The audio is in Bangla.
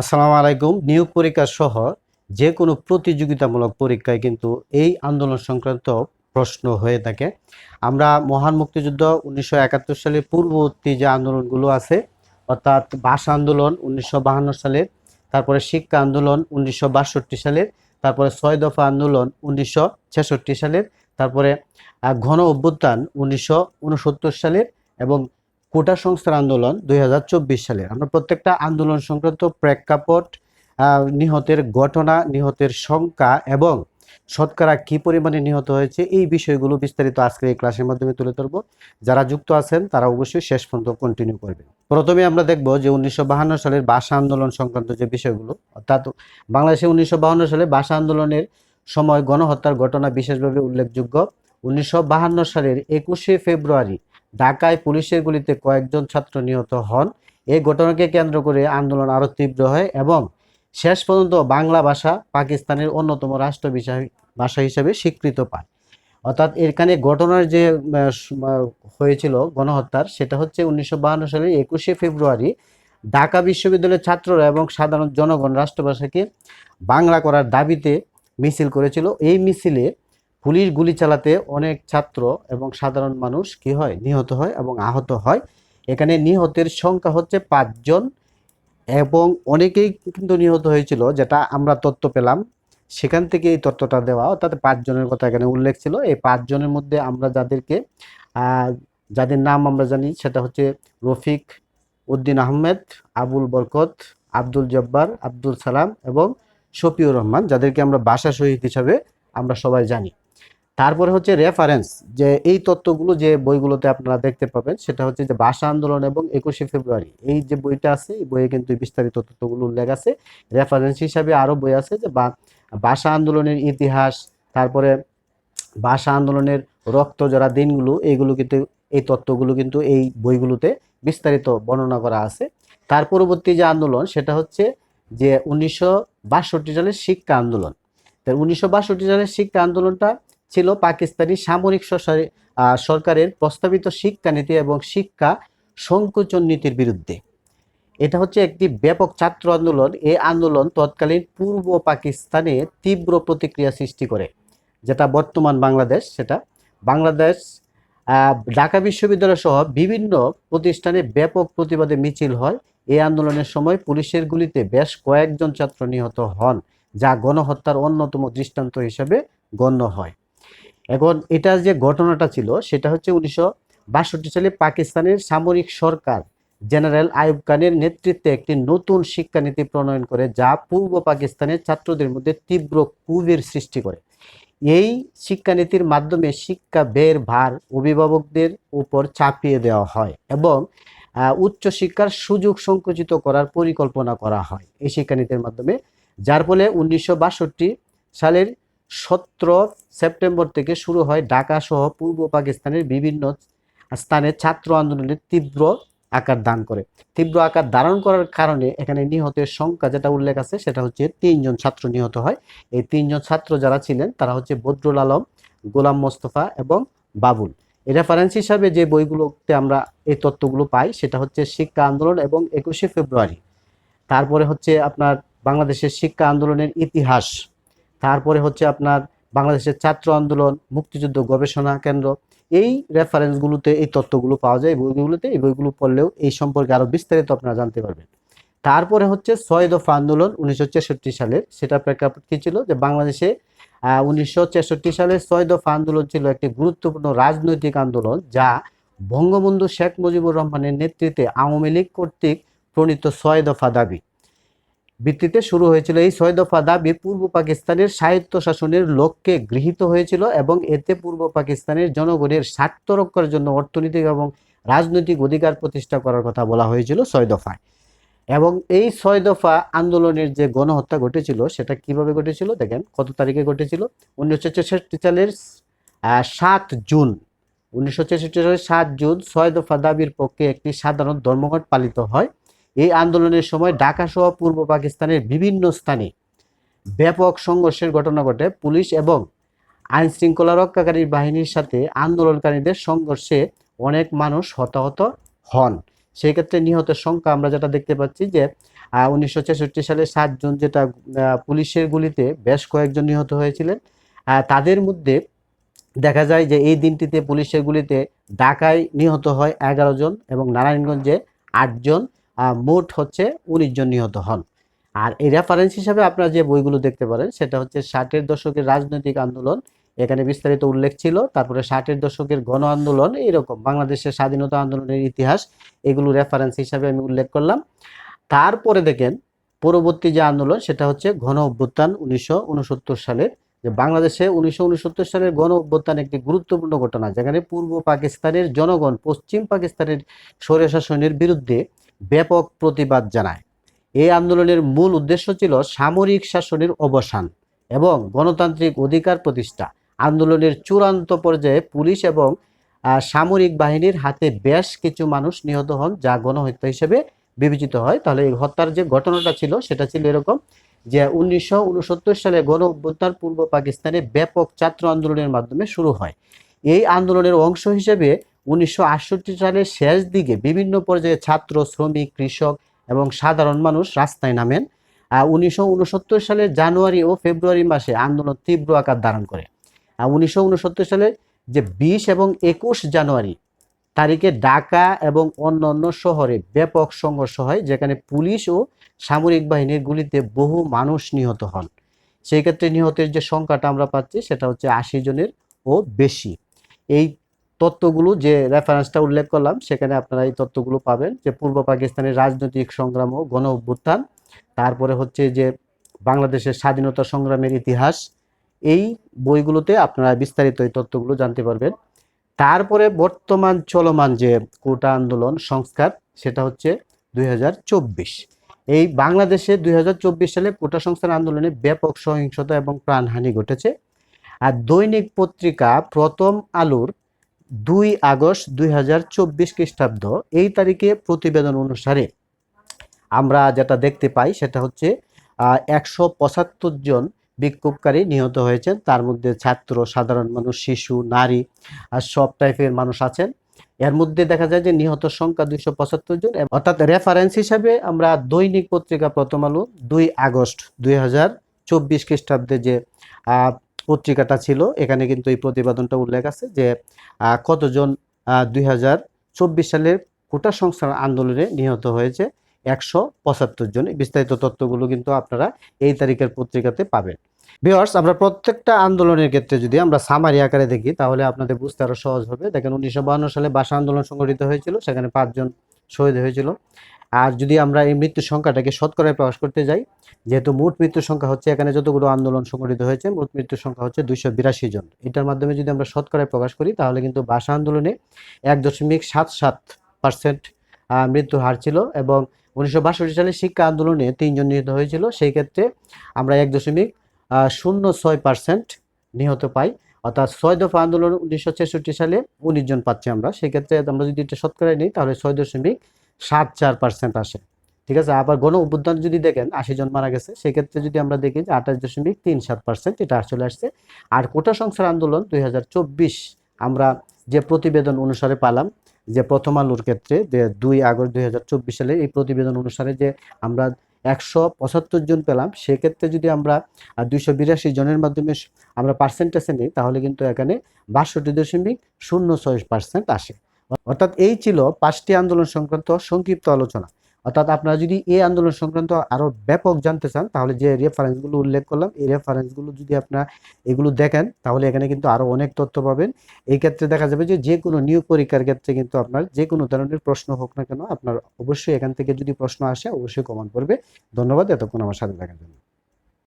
আসসালামু আলাইকুম। নিয়োগ পরীক্ষা সহ যে কোনো প্রতিযোগিতামূলক পরীক্ষায় কিন্তু এই আন্দোলন সংক্রান্ত প্রশ্ন হয়ে থাকে। আমরা মহান মুক্তিযুদ্ধ উনিশশো একাত্তর পূর্ববর্তী যে আন্দোলনগুলো আছে, অর্থাৎ ভাষা আন্দোলন উনিশশো বাহান্ন সালের তারপরে শিক্ষা আন্দোলন উনিশশো বাষট্টি সালের তারপরে ছয় দফা আন্দোলন উনিশশো ছেষট্টি সালের তারপরে ঘন অভ্যুত্থান উনিশশো উনসত্তর সালের এবং কোটা সংস্থার আন্দোলন দুই সালে। আমরা প্রত্যেকটা আন্দোলন সংক্রান্ত প্রেক্ষাপট নিহতের ঘটনা, নিহতের সংখ্যা এবং শতকরা কি পরিমাণে নিহত হয়েছে এই বিষয়গুলো বিস্তারিত আজকের এই ক্লাসের মাধ্যমে তুলে ধরবো। যারা যুক্ত আছেন, তারা অবশ্যই শেষ পর্যন্ত কন্টিনিউ করবেন। প্রথমে আমরা দেখব যে উনিশশো সালের ভাষা আন্দোলন সংক্রান্ত যে বিষয়গুলো, অর্থাৎ বাংলাদেশে উনিশশো সালে ভাষা আন্দোলনের সময় গণহত্যার ঘটনা বিশেষভাবে উল্লেখযোগ্য। উনিশশো সালের একুশে ফেব্রুয়ারি ঢাকায় পুলিশের গুলিতে কয়েকজন ছাত্র নিহত হন। এই ঘটনাকে কেন্দ্র করে আন্দোলন আরও তীব্র হয় এবং শেষ পর্যন্ত বাংলা ভাষা পাকিস্তানের অন্যতম রাষ্ট্র ভাষা হিসেবে স্বীকৃত পায়। অর্থাৎ এখানে ঘটনার যে হয়েছিল গণহত্যার, সেটা হচ্ছে উনিশশো বাহান্ন সালের একুশে ফেব্রুয়ারি ঢাকা বিশ্ববিদ্যালয়ের ছাত্ররা এবং সাধারণ জনগণ রাষ্ট্রভাষাকে বাংলা করার দাবিতে মিছিল করেছিল। এই মিছিলে পুলিশ গুলি চালাতে অনেক ছাত্র এবং সাধারণ মানুষ কি হয়? নিহত হয় এবং আহত হয়। এখানে নিহতের সংখ্যা হচ্ছে পাঁচজন এবং অনেকেই কিন্তু নিহত হয়েছিল, যেটা আমরা তথ্য পেলাম। সেখান থেকে এই তথ্যটা দেওয়া, অর্থাৎ পাঁচজনের কথা এখানে উল্লেখ ছিল। এই পাঁচজনের মধ্যে আমরা যাদেরকে যাদের নাম আমরা জানি, সেটা হচ্ছে রফিক উদ্দিন আহমেদ, আবুল বরকত, আব্দুল জব্বার, আব্দুল সালাম এবং শফিউর রহমান, যাদেরকে আমরা ভাষা শহীদ হিসাবে আমরা সবাই জানি। তারপরে হচ্ছে রেফারেন্স যে এই তত্ত্বগুলো যে বইগুলোতে আপনারা দেখতে পাবেন, সেটা হচ্ছে যে ভাষা আন্দোলন এবং একুশে ফেব্রুয়ারি। এই যে বইটা আছে, এই বইয়ে কিন্তু বিস্তারিত তত্ত্বগুলো উল্লেখ আছে। রেফারেন্স হিসাবে আরও বই আছে যে ভাষা আন্দোলনের ইতিহাস, তারপরে ভাষা আন্দোলনের রক্ত যারা দিনগুলো এইগুলো কিন্তু, এই তত্ত্বগুলো কিন্তু এই বইগুলোতে বিস্তারিত বর্ণনা করা আছে। তার পরবর্তী যে আন্দোলন, সেটা হচ্ছে যে উনিশশো বাষট্টি সালের শিক্ষা আন্দোলন। তো উনিশশো সালের শিক্ষা আন্দোলনটা ছিল পাকিস্তানি সামরিক সরকারের প্রস্তাবিত শিক্ষানীতি এবং শিক্ষা সংকোচন নীতির বিরুদ্ধে। এটা হচ্ছে একটি ব্যাপক ছাত্র আন্দোলন। এই আন্দোলন তৎকালীন পূর্ব পাকিস্তানে তীব্র প্রতিক্রিয়া সৃষ্টি করে। যেটা বর্তমান বাংলাদেশ, সেটা বাংলাদেশ ঢাকা বিশ্ববিদ্যালয় সহ বিভিন্ন প্রতিষ্ঠানে ব্যাপক প্রতিবাদে মিছিল হয়। এই আন্দোলনের সময় পুলিশের গুলিতে বেশ কয়েকজন ছাত্র নিহত হন, যা গণহত্যার অন্যতম দৃষ্টান্ত হিসেবে গণ্য হয়। এখন এটা যে ঘটনাটা ছিল, সেটা হচ্ছে উনিশশো বাষট্টি সালে পাকিস্তানের সামরিক সরকার জেনারেল আয়ুব খানের নেতৃত্বে একটি নতুন শিক্ষানীতি প্রণয়ন করে, যা পূর্ব পাকিস্তানের ছাত্রদের মধ্যে তীব্র কুবের সৃষ্টি করে। এই শিক্ষানীতির মাধ্যমে শিক্ষা ব্যয়ের ভার অভিভাবকদের উপর চাপিয়ে দেওয়া হয় এবং উচ্চশিক্ষার সুযোগ সংকুচিত করার পরিকল্পনা করা হয় এই শিক্ষানীতির মাধ্যমে। যার ফলে উনিশশো বাষট্টি সালের সতেরো সেপ্টেম্বর থেকে শুরু হয় ঢাকা সহ পূর্ব পাকিস্তানের বিভিন্ন স্থানে ছাত্র আন্দোলনের তীব্র আকার দান করে। তীব্র আকার ধারণ করার কারণে এখানে নিহতের সংখ্যা যেটা উল্লেখ আছে, সেটা হচ্ছে তিনজন ছাত্র নিহত হয়। এই তিনজন ছাত্র যারা ছিলেন, তারা হচ্ছে বদরুল আলম, গোলাম মোস্তফা এবং বাবুল। রেফারেন্স হিসাবে যে বইগুলোতে আমরা এই তত্ত্বগুলো পাই, সেটা হচ্ছে শিক্ষা আন্দোলন এবং একুশে ফেব্রুয়ারি। তারপরে হচ্ছে আপনার বাংলাদেশের শিক্ষা আন্দোলনের ইতিহাস। তারপরে হচ্ছে আপনার বাংলাদেশের ছাত্র আন্দোলন, মুক্তিযুদ্ধ গবেষণা কেন্দ্র। এই রেফারেন্সগুলোতে এই তথ্যগুলো পাওয়া যায় বইগুলোতে। এই বইগুলো পড়লেও এই সম্পর্কে আরও বিস্তারিত আপনারা জানতে পারবেন। তারপরে হচ্ছে ছয় দফা আন্দোলন উনিশশো ছেষট্টি সালের সেটা প্রেক্ষাপট কি ছিল যে বাংলাদেশে উনিশশো সালের ছয় দফা আন্দোলন ছিল একটি গুরুত্বপূর্ণ রাজনৈতিক আন্দোলন যা বঙ্গবন্ধু শেখ মুজিবুর রহমানের নেতৃত্বে আওয়ামী লীগ কর্তৃক প্রণীত ছয় দফা দাবি। ভিত্তিতে শুরু হয়েছিল এই ছয় দফা দাবি, পূর্ব পাকিস্তানের সাহিত্য শাসনের লক্ষ্যে গৃহীত হয়েছিল এবং এতে পূর্ব পাকিস্তানের জনগণের স্বার্থ রক্ষার জন্য অর্থনৈতিক এবং রাজনৈতিক অধিকার প্রতিষ্ঠা করার কথা বলা হয়েছিল ছয় দফায়। এবং এই ছয় দফা আন্দোলনের যে গণহত্যা ঘটেছিল, সেটা কীভাবে ঘটেছিল? দেখেন, কত তারিখে ঘটেছিল? উনিশশো ছেষট্টি সালের সাত জুন। উনিশশো ছেষট্টি সালের সাত জুন, ছয় দফা দাবির পক্ষে একটি সাধারণ ধর্মঘট পালিত হয়। এই আন্দোলনের সময় ঢাকা সহ পূর্ব পাকিস্তানের বিভিন্ন স্থানে ব্যাপক সংঘর্ষের ঘটনা ঘটে। পুলিশ এবং আইন শৃঙ্খলা রক্ষাকারী বাহিনীর সাথে আন্দোলনকারীদের সংঘর্ষে অনেক মানুষ হতাহত হন। সেই ক্ষেত্রে নিহতের সংখ্যা আমরা যেটা দেখতে পাচ্ছি যে উনিশশো ছেষট্টি সালে সাতজন যেটা পুলিশের গুলিতে বেশ কয়েকজন নিহত হয়েছিলেন। তাদের মধ্যে দেখা যায় যে এই দিনটিতে পুলিশের গুলিতে ঢাকায় নিহত হয় এগারো জন এবং নারায়ণগঞ্জে আটজন মোট হচ্ছে উনিশ জন নিহত হন। আর এই রেফারেন্স হিসাবে আপনারা যে বইগুলো দেখতে পারেন, সেটা হচ্ছে ষাটের দশকের রাজনৈতিক আন্দোলন। এখানে বিস্তারিত উল্লেখ ছিল, তারপরে ষাটের দশকের গণ আন্দোলন এইরকম বাংলাদেশের স্বাধীনতা আন্দোলনের ইতিহাস, এগুলো রেফারেন্স হিসাবে আমি উল্লেখ করলাম। তারপরে দেখেন, পরবর্তী যে আন্দোলন, সেটা হচ্ছে গণ অভ্যুত্থান উনিশশো উনসত্তর সালের, যে বাংলাদেশে উনিশশো উনসত্তর সালের গণ অভ্যুত্থান একটি গুরুত্বপূর্ণ ঘটনা, যেখানে পূর্ব পাকিস্তানের জনগণ, পশ্চিম পাকিস্তানের স্বৈরশাসনের বিরুদ্ধে ব্যাপক প্রতিবাদ জানায়। এই আন্দোলনের মূল উদ্দেশ্য ছিল সামরিক শাসনের অবসান এবং গণতান্ত্রিক অধিকার প্রতিষ্ঠা। আন্দোলনের চূড়ান্ত পর্যায়ে পুলিশ এবং সামরিক বাহিনীর হাতে বেশ কিছু মানুষ নিহত হন, যা গণহত্যা হিসেবে বিবেচিত হয়। তাহলে এই হত্যার যে ঘটনাটা ছিল, সেটা ছিল এরকম যে উনিশশো উনসত্তর সালে গণ অভ্যুত্থান পূর্ব পাকিস্তানে ব্যাপক ছাত্র আন্দোলনের মাধ্যমে শুরু হয়। এই আন্দোলনের অংশ হিসেবে উনিশশো আটষট্টি সালের শেষ দিকে বিভিন্ন পর্যায়ে ছাত্র, শ্রমিক, কৃষক এবং সাধারণ মানুষ রাস্তায় নামেন। উনিশশো উনসত্তর সালের জানুয়ারি ও ফেব্রুয়ারি মাসে আন্দোলন তীব্র আকার ধারণ করে। উনিশশো উনসত্তর সালে যে বিশ এবং একুশ জানুয়ারি তারিখে ঢাকা এবং অন্যান্য শহরে ব্যাপক সংঘর্ষ হয়, যেখানে পুলিশ ও সামরিক বাহিনীর গুলিতে বহু মানুষ নিহত হন। সেই ক্ষেত্রে নিহতের যে সংখ্যাটা আমরা পাচ্ছি, সেটা হচ্ছে আশি জনের ও বেশি। এই তত্ত্বগুলো যে রেফারেন্সটা উল্লেখ করলাম, সেখানে আপনারা এই তত্ত্বগুলো পাবেন। যে পূর্ব পাকিস্তানের রাজনৈতিক সংগ্রাম ও গণ অভ্যুত্থান, তারপরে হচ্ছে যে বাংলাদেশের স্বাধীনতা সংগ্রামের ইতিহাস, এই বইগুলোতে আপনারা বিস্তারিত এই তত্ত্বগুলো জানতে পারবেন। তারপরে বর্তমান চলমান যে কোটা আন্দোলন সংস্কার, সেটা হচ্ছে দুই হাজার চব্বিশ। এই বাংলাদেশে দুই হাজার চব্বিশ সালে কোটা সংস্কার আন্দোলনে ব্যাপক সহিংসতা এবং প্রাণহানি ঘটেছে। আর দৈনিক পত্রিকা প্রথম আলোর দুই আগস্ট দুই হাজার চব্বিশ খ্রিস্টাব্দ, এই তারিখে প্রতিবেদন অনুসারে। আমরা যেটা দেখতে পাই সেটা হচ্ছে একশো পঁচাত্তর জন বিক্ষোভকারী নিহত হয়েছেন। তার মধ্যে ছাত্র, সাধারণ মানুষ, শিশু, নারী আর সব টাইপের মানুষ আছেন। এর মধ্যে দেখা যায় যে নিহত সংখ্যা দুইশো পঁচাত্তর জন অর্থাৎ রেফারেন্স হিসাবে আমরা দৈনিক পত্রিকা প্রথম আলো দুই আগস্ট দুই হাজার চব্বিশ খ্রিস্টাব্দে যে পত্রিকাটা ছিল। এখানে কিন্তু এই প্রতিবেদনটা উল্লেখ আছে যে কতজন দুই হাজার চব্বিশ সালের কোটা সংস্কার আন্দোলনে নিহত হয়েছে? একশো পঁচাত্তর জন। বিস্তারিত তথ্যগুলো কিন্তু আপনারা এই তারিখের পত্রিকাতে পাবেন। ভিওর্স আমরা প্রত্যেকটা আন্দোলনের ক্ষেত্রে যদি আমরা সামারি আকারে দেখি, তাহলে আপনাদের বুঝতে আরও সহজ হবে। দেখেন, উনিশশো সালে ভাষা আন্দোলন সংগঠিত হয়েছিল। সেখানে পাঁচজন শহীদ হয়েছিল। আর যদি আমরা এই মৃত্যুর সংখ্যাটাকে শতকরায় প্রকাশ করতে যাই, যেহেতু মোট মৃত্যুর সংখ্যা হচ্ছে এখানে যতগুলো আন্দোলন সংগঠিত হয়েছে, মোট মৃত্যুর সংখ্যা হচ্ছে দুইশো বিরাশি জন। এটার মাধ্যমে যদি আমরা শতকরায় প্রকাশ করি, তাহলে কিন্তু ভাষা আন্দোলনে এক দশমিক সাত সাত পার্সেন্ট মৃত্যুর হার ছিল এবং উনিশশো বাষট্টি সালে শিক্ষা আন্দোলনে তিনজন নিহত হয়েছিল। সেই ক্ষেত্রে আমরা এক দশমিক শূন্য ছয় পার্সেন্ট নিহত পাই। অর্থাৎ ছয় দফা আন্দোলন উনিশশো ছেষট্টি সালে উনিশ জন পাচ্ছি আমরা। সেক্ষেত্রে আমরা যদি এটা শতকরায় নিই, তাহলে ছয় দশমিক সাত চার পার্সেন্ট আসে। ঠিক আছে? আবার গণ অভ্যুত্থান যদি দেখেন, আশি জন মারা গেছে। সেক্ষেত্রে যদি আমরা দেখি যে আঠাশ দশমিক তিন সাত পার্সেন্ট এটা চলে আসছে। আর কোটা সংস্কার আন্দোলন দুই হাজার চব্বিশ, আমরা যে প্রতিবেদন অনুসারে পালাম, যে প্রথম আলোর ক্ষেত্রে, যে দুই আগস্ট দুই সালে এই প্রতিবেদন অনুসারে যে আমরা একশো পঁচাত্তর জন পেলাম। সেক্ষেত্রে যদি আমরা দুইশো বিরাশি জনের মাধ্যমে আমরা পার্সেন্টেজে নিই, তাহলে কিন্তু এখানে বাষট্টি দশমিক শূন্য ছয় পার্সেন্ট আসে। অর্থাৎ এই ছিল পাঁচটি আন্দোলন সংক্রান্ত সংক্ষিপ্ত আলোচনা। অর্থাৎ আপনারা যদি এই আন্দোলন সংক্রান্ত আরও ব্যাপক জানতে চান, তাহলে যে রেফারেন্সগুলো উল্লেখ করলাম, এই রেফারেন্সগুলো যদি আপনারা এগুলো দেখেন, তাহলে এখানে কিন্তু আরও অনেক তথ্য পাবেন। এই ক্ষেত্রে দেখা যাবে যে যে কোনো নিয়োগ পরীক্ষার ক্ষেত্রে কিন্তু আপনার যে কোনো ধরনের প্রশ্ন হোক না কেন, আপনার অবশ্যই এখান থেকে যদি প্রশ্ন আসে, অবশ্যই কমান করবে। ধন্যবাদ, এতক্ষণ আমার সাথে দেখার জন্য।